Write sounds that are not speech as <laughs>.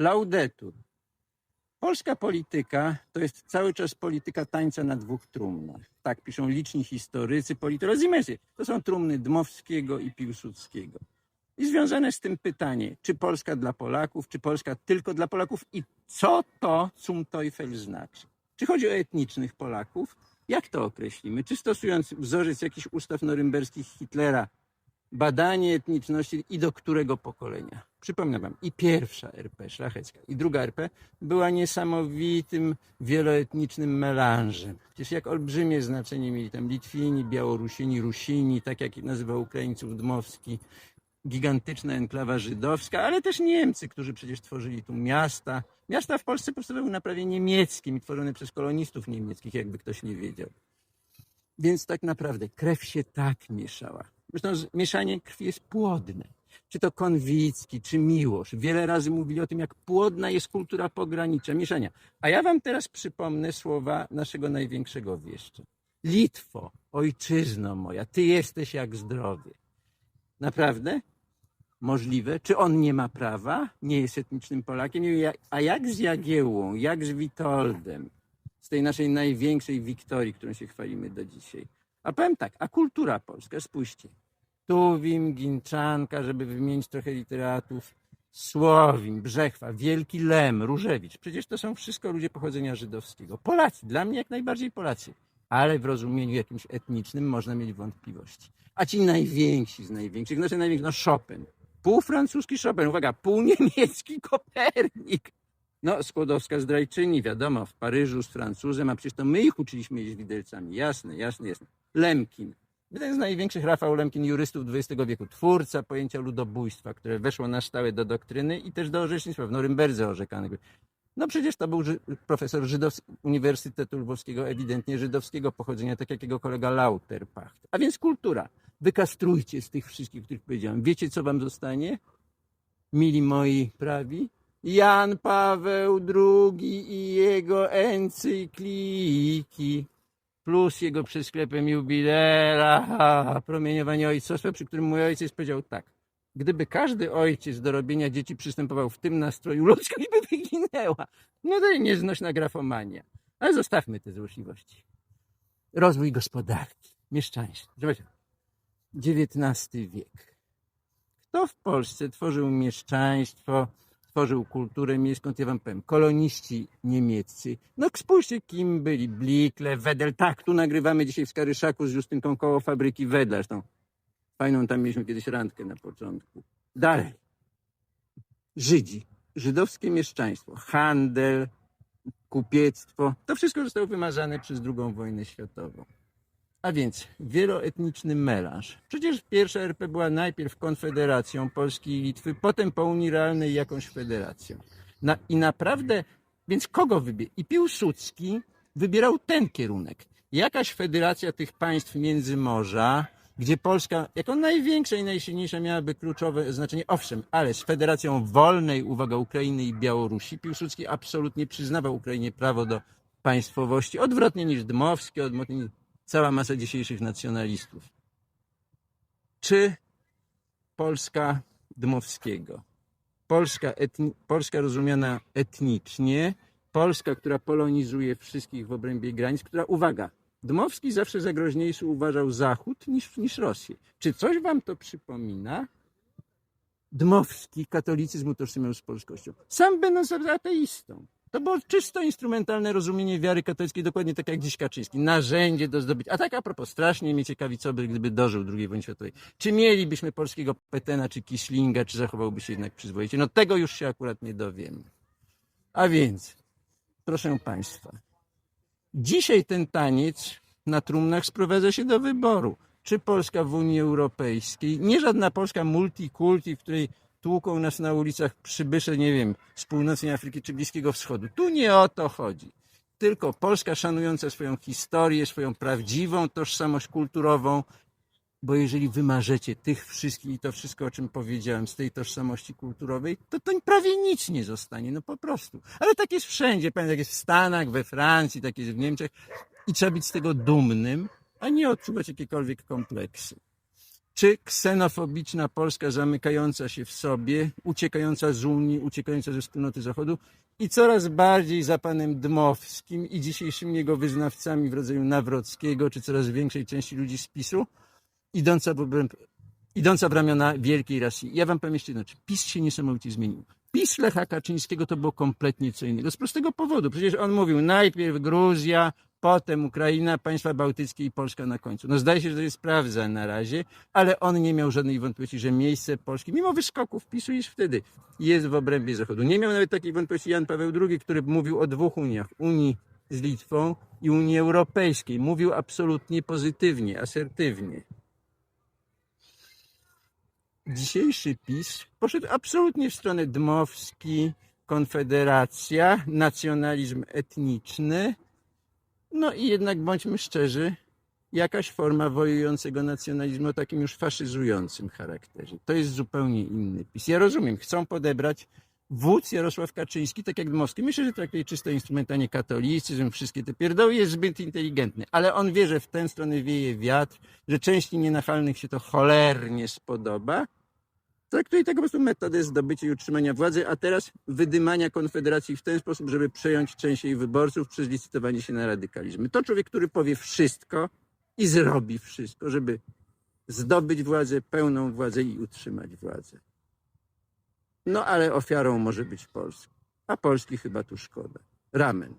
Laudetur. Polska polityka to jest cały czas polityka tańca na dwóch trumnach. Tak piszą liczni historycy, politolodzy. To są trumny Dmowskiego i Piłsudskiego. I związane z tym pytanie, czy Polska dla Polaków, czy Polska tylko dla Polaków i co to zum Teufel znaczy? Czy chodzi o etnicznych Polaków? Jak to określimy? Czy stosując wzorzec jakichś ustaw norymberskich Hitlera, badanie etniczności i do którego pokolenia? Przypominam wam, i pierwsza RP szlachecka, i druga RP była niesamowitym wieloetnicznym melanżem. Przecież jak olbrzymie znaczenie mieli tam Litwini, Białorusini, Rusini, tak jak nazywał Ukraińców Dmowski, gigantyczna enklawa żydowska, ale też Niemcy, którzy przecież tworzyli tu miasta. Miasta w Polsce powstawały na prawie niemieckim i tworzone przez kolonistów niemieckich, jakby ktoś nie wiedział. Więc tak naprawdę krew się tak mieszała. Zresztą mieszanie krwi jest płodne. Czy to Konwicki, czy Miłosz. Wiele razy mówili o tym, jak płodna jest kultura pogranicza, mieszania. A ja wam teraz przypomnę słowa naszego największego wieszcza. Litwo, ojczyzno moja, ty jesteś jak zdrowie. Naprawdę? Możliwe? Czy on nie ma prawa? Nie jest etnicznym Polakiem? A jak z Jagiełłą, jak z Witoldem? Z tej naszej największej wiktorii, którą się chwalimy do dzisiaj. A powiem tak, a kultura polska, spójrzcie. Tuwim, Ginczanka, żeby wymienić trochę literatów, Słowin, Brzechwa, Wielki Lem, Różewicz. Przecież to są wszystko ludzie pochodzenia żydowskiego. Polacy, dla mnie jak najbardziej Polacy. Ale w rozumieniu jakimś etnicznym można mieć wątpliwości. A ci najwięksi z największych, znaczy najwięksi, no Chopin. Pół francuski Chopin, uwaga, pół niemiecki <laughs> Kopernik. No, Skłodowska zdrajczyni, wiadomo, w Paryżu z Francuzem, a przecież to my ich uczyliśmy jeść widelcami. Jasne, jasne, jasne. Lemkin. Jeden z największych Rafał Lemkin jurystów XX wieku, twórca pojęcia ludobójstwa, które weszło na stałe do doktryny i też do orzecznictwa w Norymberdze orzekanego. No przecież to był profesor żydowski, Uniwersytetu Lwowskiego, ewidentnie żydowskiego pochodzenia, tak jak jego kolega Lauterpacht. A więc kultura. Wykastrujcie z tych wszystkich, których powiedziałem. Wiecie, co wam zostanie? Mili moi prawi? Jan Paweł II i jego encykliki plus jego przy sklepem jubilera, promieniowanie ojcostwa, przy którym mój ojciec powiedział tak. Gdyby każdy ojciec do robienia dzieci przystępował w tym nastroju, ludzkość by wyginęła. No to nieznośna grafomania. Ale zostawmy te złośliwości. Rozwój gospodarki, mieszczaństwo. Zobaczcie. XIX wiek. Kto w Polsce tworzył mieszczaństwo, tworzył kulturę miejską, ja wam powiem, koloniści niemieccy. No spójrzcie, kim byli. Blikle, Wedel, tak, tu nagrywamy dzisiaj w Skaryszaku z Justynką koło fabryki Wedla. Zresztą fajną tam mieliśmy kiedyś randkę na początku. Dalej. Żydzi, żydowskie mieszczaństwo, handel, kupiectwo, to wszystko zostało wymazane przez II wojnę światową. A więc wieloetniczny melanż. Przecież pierwsza RP była najpierw konfederacją Polski i Litwy, potem po Unii Realnej jakąś federacją. Na, I naprawdę, więc kogo wybierał? I Piłsudski wybierał ten kierunek. Jakaś federacja tych państw Międzymorza, gdzie Polska jako największa i najsilniejsza miałaby kluczowe znaczenie. Owszem, ale z federacją wolnej, uwaga, Ukrainy i Białorusi, Piłsudski absolutnie przyznawał Ukrainie prawo do państwowości, odwrotnie niż Dmowski, odwrotnie niż cała masa dzisiejszych nacjonalistów. Czy Polska Dmowskiego, Polska, Polska rozumiana etnicznie, Polska, która polonizuje wszystkich w obrębie granic, która, uwaga, Dmowski zawsze za groźniejszy uważał Zachód niż, niż Rosję. Czy coś wam to przypomina? Dmowski katolicyzm utożsamiał z polskością. Sam będąc ateistą. To było czysto instrumentalne rozumienie wiary katolickiej, dokładnie tak jak dziś Kaczyński. Narzędzie do zdobycia. A tak a propos, strasznie mnie ciekawi, co by, gdyby dożył II wojny światowej. Czy mielibyśmy polskiego Petena, czy Kiślinga, czy zachowałby się jednak przyzwoicie? No tego już się akurat nie dowiemy. A więc, proszę Państwa, dzisiaj ten taniec na trumnach sprowadza się do wyboru. Czy Polska w Unii Europejskiej, nie żadna Polska multikulti, w której tłuką nas na ulicach przybysze, nie wiem, z północnej Afryki czy Bliskiego Wschodu. Tu nie o to chodzi. Tylko Polska szanująca swoją historię, swoją prawdziwą tożsamość kulturową, bo jeżeli wymarzecie tych wszystkich i to wszystko, o czym powiedziałem, z tej tożsamości kulturowej, to to prawie nic nie zostanie, no po prostu. Ale tak jest wszędzie, pamiętam, tak jest w Stanach, we Francji, tak jest w Niemczech i trzeba być z tego dumnym, a nie odczuwać jakiekolwiek kompleksy. Czy ksenofobiczna Polska zamykająca się w sobie, uciekająca z Unii, uciekająca ze wspólnoty Zachodu i coraz bardziej za panem Dmowskim i dzisiejszymi jego wyznawcami w rodzaju Nawrockiego, czy coraz większej części ludzi z PiSu, idąca w, obręb, idąca w ramiona wielkiej Rosji. Ja wam powiem jeszcze czy PiS się niesamowicie zmienił. PiS Lecha Kaczyńskiego to było kompletnie co innego. Z prostego powodu. Przecież on mówił najpierw Gruzja, potem Ukraina, państwa bałtyckie i Polska na końcu. No zdaje się, że to jest sprawdza na razie, ale on nie miał żadnej wątpliwości, że miejsce Polski, mimo wyskoków PiSu już wtedy, jest w obrębie Zachodu. Nie miał nawet takiej wątpliwości Jan Paweł II, który mówił o dwóch Uniach. Unii z Litwą i Unii Europejskiej. Mówił absolutnie pozytywnie, asertywnie. Dzisiejszy PiS poszedł absolutnie w stronę Dmowski, Konfederacja, nacjonalizm etniczny. No i jednak bądźmy szczerzy, jakaś forma wojującego nacjonalizmu o takim już faszyzującym charakterze. To jest zupełnie inny PiS. Ja rozumiem, chcą podebrać wódz Jarosław Kaczyński, tak jak Dmowski. Myślę, że traktuje czysto instrumentalnie katolicyzm, wszystkie te pierdoły, jest zbyt inteligentny, ale on wie, że w tę stronę wieje wiatr, że części nienachalnych się to cholernie spodoba. Traktuje tego po prostu metodę zdobycia i utrzymania władzy, a teraz wydymania Konfederacji w ten sposób, żeby przejąć część jej wyborców przez licytowanie się na radykalizmy. To człowiek, który powie wszystko i zrobi wszystko, żeby zdobyć władzę, pełną władzę i utrzymać władzę. No ale ofiarą może być Polska. A Polski chyba tu szkoda. Ramen.